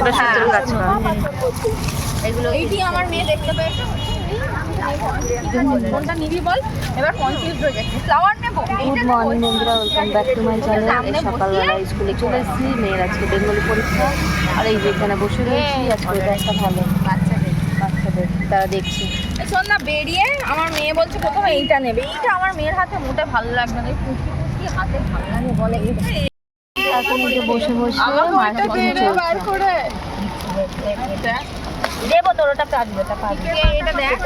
ওটা শীতল গাছ এগুলো এইটি আমার মেয়ে দেখতে পেয়েছ। কোনটা নিবি বল এবার কনফিউজ হয়ে যাচ্ছি ফ্লাওয়ার নেব? গুড মর্নিং বন্ধুরা welcome back to my channel সকালবেলা স্কুলে চলে এসেছি। মেয়ের আজকে বেঙ্গলি পরীক্ষা। আর এই যে এখানে বসে রয়েছি। আজকে একটা ভালো বাচ্চাদের। বাচ্চাদের তারা দেখছি। শোন না বেরিয়ে আমার মেয়ে বলছে প্রথমে এইটা নেবে। এইটা আমার মেয়ের হাতে মোটে ভালো লাগবে না। কুচি কুচি হাতে ভালো লাগে বলে। এখন যে বসে বসে আমাকে মায়ের ওইটা কথা দে রে বার করে। দেবো তোর ওটা পারবে এটা দেখ।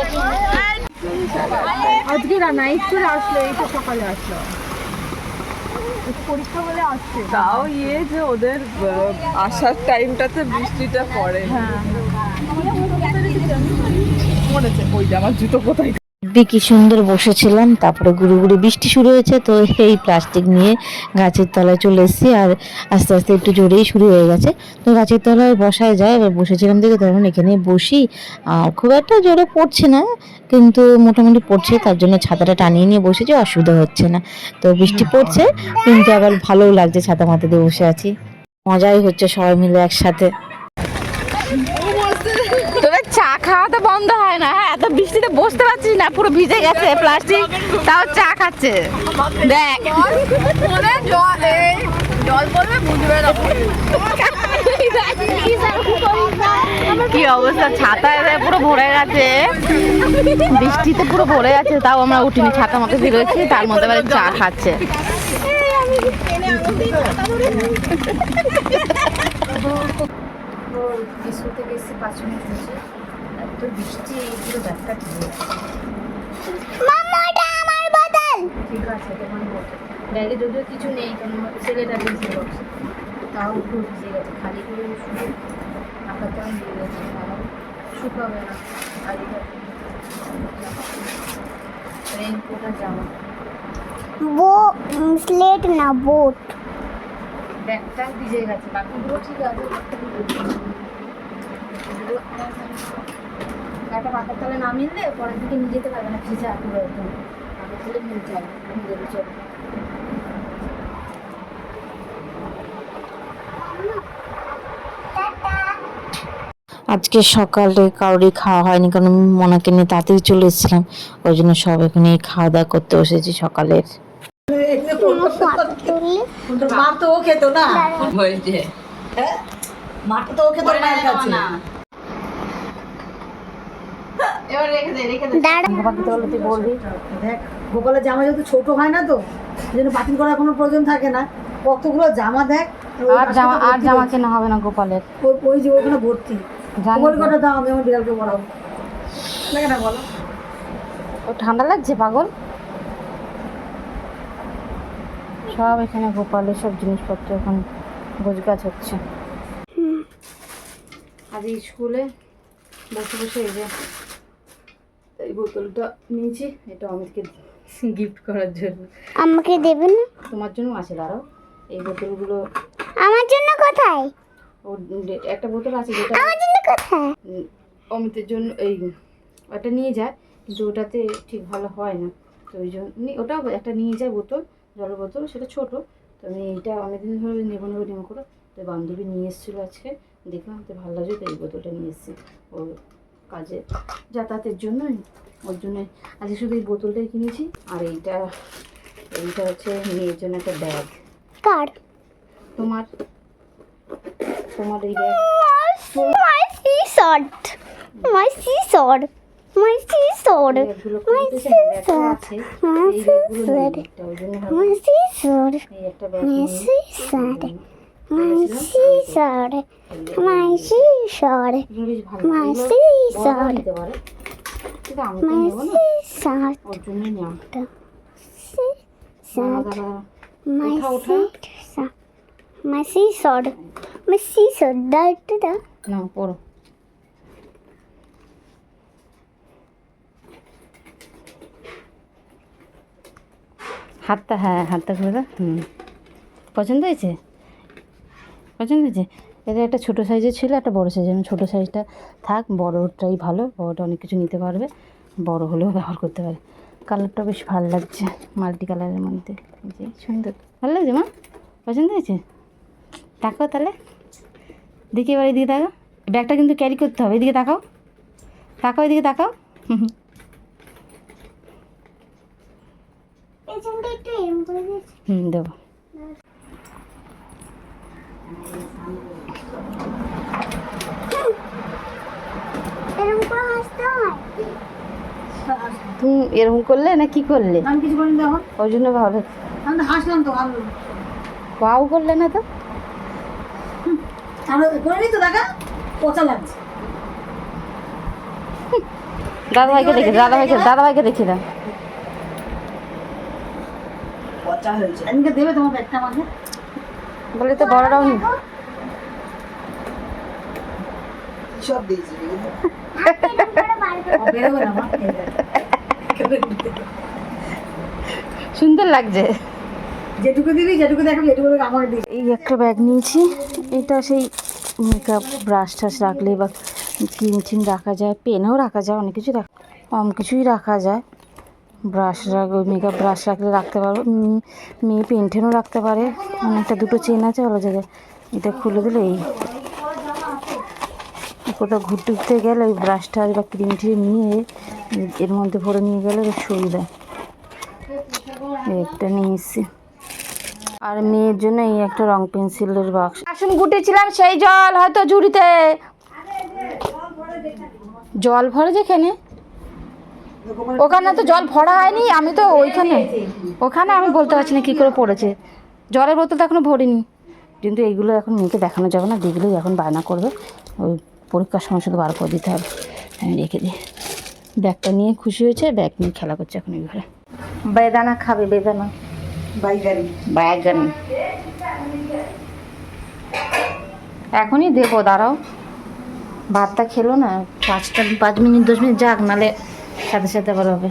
আজকে না নাইট করে আসলো এই তো সকালে আসলো। পরীক্ষা বলে আসছে। তাও ইয়ে যে ওদের আসার টাইমটাতে বৃষ্টিটা পড়ে। পড়েছে ওই যে আমার জুতো কোথায়? দেখবি কি সুন্দর বসেছিলাম, তারপরে গুড়ি গুড়ি বৃষ্টি শুরু হয়েছে, তো এই প্লাস্টিক নিয়ে গাছের তলায় চলে এসেছি, আর আস্তে আস্তে একটু জোরেই শুরু হয়ে গেছে। তো গাছের তলায় বসায় যায়, এবার বসেছিলাম দেখে তখন এখানে বসি। আর খুব একটা জোরে পড়ছে না, কিন্তু মোটামুটি পড়ছে, তার জন্য ছাতাটা টানিয়ে নিয়ে বসেছি, অসুবিধা হচ্ছে না। তো বৃষ্টি পড়ছে, কিন্তু আবার ভালোও লাগছে, ছাতা মাথা দিয়ে বসে আছি। মজাই হচ্ছে সবাই মিলে একসাথে। চা খাওয়া তো বন্ধ হয় না। হ্যাঁ এত বৃষ্টিতে বসতে পারছিস না পুরো ভিজে গেছে প্লাস্টিক তাও চা খাচ্ছে। দেখ। জল জল পড়বে বুঝবে কি অবস্থা? ছাতা এসে পুরো ভরে গেছে। বৃষ্টিতে পুরো ভরে গেছে তাও আমরা উঠিনি ছাতা মতো বেরোচ্ছি তার মধ্যে এবারে চা খাচ্ছে। থেকে এসেছি পাঁচ মিনিট এত বৃষ্টি এই পুরো ব্যাগটা ঠিক আছে তোমার বলতে ব্যাগে যদিও কিছু নেই কারণ আমার ছেলেটা ভিজে গেছে তাও পুরো ভিজে গেছে খালি করে শুধু আঁকাটা ভিজে গেছে কারণ শুকাবে না আর এটা রেনকোট আর জামা বো স্লেট না বোট ব্যাগটা ভিজে গেছে বাকিগুলো ঠিক আছে ব্যাগটা ভিজে গেছে। শুধু একটা পাখার তলে না মিললে পরের দিকে নিয়ে যেতে পারবে না ভিজা পুরো একদম। আগে তুলে মিলতে হবে আজকে সকালে কারোরই খাওয়া হয়নি কারণ আমি মনাকে নিয়ে তাড়াতাড়ি চলে এসেছিলাম। ওই জন্য সব এখানে খাওয়া দাওয়া করতে বসেছি সকালের। মা তো ও খেত না। হয়েছে। মাটা তো ও খেত মায়ের কাছে এবার রেখে দে রেখে দে। বাকিতে বলে তুই বলবি। দেখ গোপালের জামা যেহেতু ছোট হয় না তো জন্য বাতিল করার কোনো প্রয়োজন থাকে না। কতগুলো জামা দেখ আর জামা আর জামা। কেনা হবে না গোপালের। ওই- ওই যে ওখানে ভর্তি। তো। কটা দাও আমি আমার বিড়ালকে পড়াবো। লাগে না বলো। ও ঠান্ডা লাগছে পাগল? সব এখানে গোপালের সব জিনিসপত্র এখন গোছগাছ হচ্ছে। আজ এই স্কুলে বসে বসে এই যে এই বোতলটা নিয়েছি এটা অমিতকে গিফট করার জন্য। আমাকে দেবে না? তোমার জন্য আছে দাঁড়াও। এই বোতলগুলো আমার জন্য কোথায়? ও একটা বোতল আছে যেটা আমার জন্য কোথায়? অমিতের জন্য এই ওটা নিয়ে যায় কিন্তু ওটাতে ঠিক ভালো হয় না। তো ওই জন্য ওটাও একটা নিয়ে যায় বোতল জলের বোতল সেটা ছোট। তো আমি এইটা অনেকদিন ধরে নেব নেব নেব করে তো বান্ধবী নিয়ে এসেছিল আজকে দেখলাম তো ভালো লাগছে তো এই বোতলটা নিয়ে এসেছি। ওর কাজে যাতায়াতের জন্য। ওর জন্য আজকে শুধু এই বোতলটাই কিনেছি। আর এইটা এইটা হচ্ছে মেয়ের জন্য একটা ব্যাগ কার? তোমার? তোমার এই ব্যাগ মাই সি শর্ট মাই সি শর্ট মাই সি শর্ট মাই সি শর্ট মাই সি শর্ট মাই সি শর্ট মাই সি শর্ট এগুলো বেশ ভালো মাই এগুলো সি বড়রাও শর্ট নিতে পারে কিন্তু আমি তো মাই নেব না সি শর্ট ওর জন্যই নেওয়া সি দাঁড়া, শর্ট দাঁড়া, মাই ওঠা, সি ওঠা। শর্ট মাই সি শর্ট মাই সি শর্ট দাঁড়াতে দাও নাও পড়ো হাতটা হ্যাঁ হাতটা করে দাও হুম পছন্দ হয়েছে পছন্দ হয়েছে এটা একটা ছোটো সাইজের ছিল একটা বড় সাইজের ছোটো সাইজটা থাক বড়টাই ভালো বড়টা অনেক কিছু নিতে পারবে। বড় হলেও ব্যবহার করতে পারে। কালারটা বেশ ভালো লাগছে মাল্টি কালারের মধ্যে যে সুন্দর। ভালো লাগছে মা? পছন্দ হয়েছে? তাকাও তাহলে। দেখি এবার এদিকে তাকাও। ব্যাগটা কিন্তু ক্যারি করতে হবে। এদিকে তাকাও। তাকাও এদিকে তাকাও। হুম দেবো এরম করে হাসতে হয় তুমি এরকম করলে না কি করলে? আমি কিছু করিনি তখন ওই জন্য ভালো। আমি তো হাসলাম তো ভালো। ওয়াও করলে না তো? আমরা করিনি তো দেখা পচা লাগছে। দাদা ভাইকে দেখে দাদা ভাইকে দাদা ভাইকে দেখে দাও দেবে তোমার ব্যাগটা আমাকে। বলে তো বড়রাও নি। সুন্দর লাগছে। যেটুকু দিবি যেটুকু দেখবি যেটুকু আমাকে দিবি। এই একটা ব্যাগ নিয়েছি। এটা সেই মেকআপ ব্রাশ টাশ রাখলে বা ক্রিম টিম রাখা যায় পেনও রাখা যায় অনেক কিছু রাখা কম কিছুই রাখা যায়। ব্রাশ রাখ মেকআপ ব্রাশ রাখলে রাখতে পারব মেয়ে পেন টেনও রাখতে পারে। অনেকটা দুটো চেন আছে ভালো জায়গায়। এটা খুলে দিলে এই। কোথাও ঘুরতে ঘুরতে গেলে ওই ব্রাশটা বা ক্রিম ট্রিম নিয়ে এর মধ্যে ভরে নিয়ে গেলে সুবিধা একটা নিয়ে এসেছি। আর মেয়ের জন্য এই একটা রং পেন্সিলের বাক্স আসুন গুটেছিলাম সেই জল হয়তো ঝুড়িতে। জল ভরে যেখানে। ওখানে তো জল ভরা হয়নি আমি তো ওইখানে। ওখানে আমি বলতে পারছি না কী করে পড়েছে। জলের বোতল তো এখনও ভরিনি। কিন্তু এইগুলো এখন মেয়েকে দেখানো যাবে না দেখলেই এখন বায়না করবে ওই পরীক্ষার সময় শুধু বার করে দিতে হবে। আমি রেখে দিই। ব্যাগটা নিয়ে খুশি হয়েছে ব্যাগ নিয়ে খেলা করছে এখন এই ঘরে। বেদানা খাবে বেদানা। এখনই দেবো দাঁড়াও। ভাতটা খেলো না পাঁচটা পাঁচ মিনিট দশ মিনিট যাক নালে সাথে সাথে আবার হবে।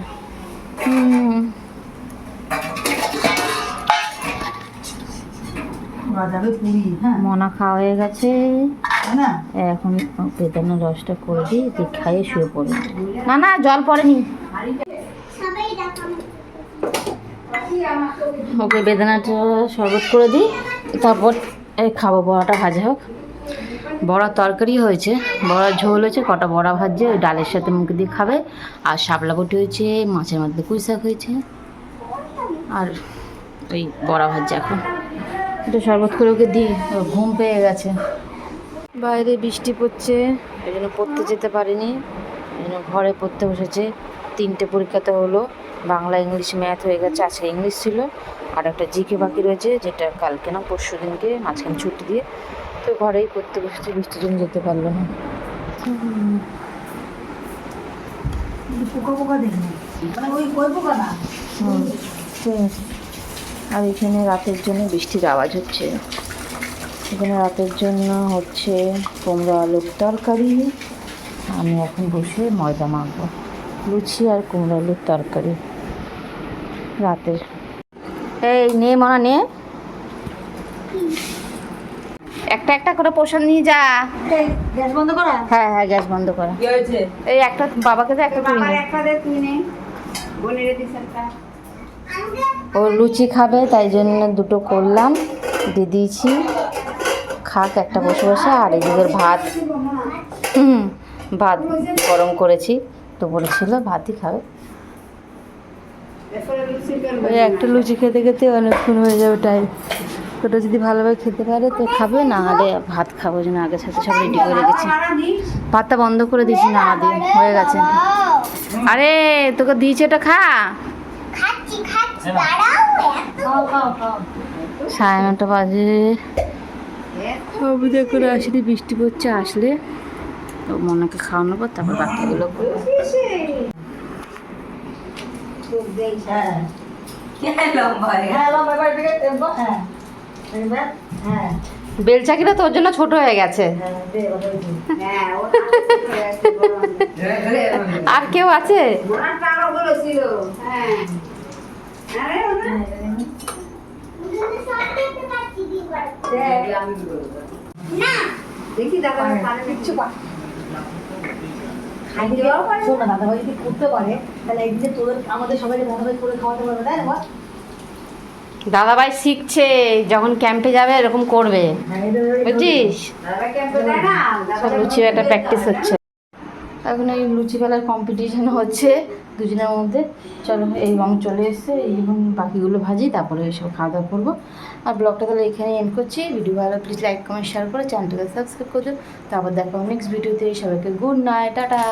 হ্যাঁ। মনা খাওয়া হয়ে গেছে। এখন বেদানার রসটা করে দিই খাইয়ে শুয়ে পড়ে। না না জল পড়েনি। ওকে বেদানাটা শরবত করে দিই তারপর এই খাব বড়াটা ভাজা হোক। বড়া তরকারি হয়েছে বড়া ঝোল হয়েছে, কটা বড়া ভাজছে ওই ডালের সাথে মুখে দিয়ে খাবে, আর শাপলা বটি হয়েছে, মাছের মধ্যে পুঁই শাক হয়েছে, আর ওই বড়া ভাজছে এখন। একটু শরবত করে ওকে দিই ঘুম পেয়ে গেছে। বাইরে বৃষ্টি পড়ছে, এই জন্য পড়তে যেতে পারিনি, এই জন্য ঘরে পড়তে বসেছে। তিনটে পরীক্ষাতে হলো, বাংলা, ইংলিশ, ম্যাথ হয়ে গেছে, আজকে ইংলিশ ছিল, আর একটা জিকে বাকি রয়েছে, যেটা কালকে না, পরশু দিনকে, মাঝখানে ছুটি দিয়ে তো ঘরেই পড়তে বসেছে বৃষ্টির জন্য যেতে পারল না। পোকা পোকা দেখি মানে ওই কই পোকা না? হুম ঠিক আছে। আর এখানে রাতের জন্য বৃষ্টির আওয়াজ হচ্ছে। এখানে রাতের জন্য হচ্ছে কুমড়ো আলুর তরকারি। আমি এখন বসে ময়দা মাখবো। লুচি আর কুমড়ো আলুর তরকারি। রাতের। এই নে মনা নে। একটা একটা করে পোষণ নিয়ে যা। গ্যাস বন্ধ করা। হ্যাঁ হ্যাঁ গ্যাস বন্ধ করা। কি হয়েছে? এই একটা বাবাকে তো একটা তুই নে। একটা দে তুই নে। বোনের দিস একটা। ও লুচি খাবে তাই জন্য দুটো করলাম। দিয়ে দিয়েছি। খাক একটা বসে বসে আর এদিকের ভাত। হুম ভাত গরম করেছি। তো বলেছিল ভাতই খাবে। ওই একটা লুচি খেতে খেতে অনেকক্ষণ হয়ে যাবে টাইম ওটা যদি ভালোভাবে খেতে পারে তো খাবে না হলে ভাত খাব জন্য আগে সাথে সব রেডি করে রেখেছি। ভাতটা বন্ধ করে দিয়েছি না দিয়ে হয়ে গেছে। আরে তোকে দিয়েছি ওটা খা। সাড়ে নটা বাজে। অবধি করে আসলে বৃষ্টি পড়ছে আসলে। মনাকে খাওয়ানো পর তারপর বাকিগুলো করব। হ্যাঁ। লম্বা হ্যাঁ এবার হ্যাঁ। বেলচাকিটা তোর জন্য ছোট হয়ে গেছে। হ্যাঁ আর কেউ আছে? দেখি দাদা কিচ্ছু পা খাইতে শোন না দাদাভাই যদি করতে পারে তাহলে একদিনে তোদের আমাদের সবাই সবাইকে দাদাভাই করে খাওয়াতে পারবে তাই না? দাদাভাই শিখছে, যখন ক্যাম্পে যাবে এরকম করবে। বুঝছিস? সব লুচি একটা প্র্যাকটিস হচ্ছে। এখন এই লুচি ফেলার কম্পিটিশন হচ্ছে দুজনের মধ্যে। চলো, এই রং চলে এসছে এখন বাকিগুলো ভাজি, তারপরে এসব খাওয়া দাওয়া করব। আর ব্লগটা তাহলে এখানে এন্ড করছি। ভিডিও ভালো প্লিজ লাইক কমেন্ট শেয়ার করে চ্যানেলটাকে সাবস্ক্রাইব করছ তারপর দেখো নেক্সট ভিডিওতে সবাইকে গুড নাইট টাটা।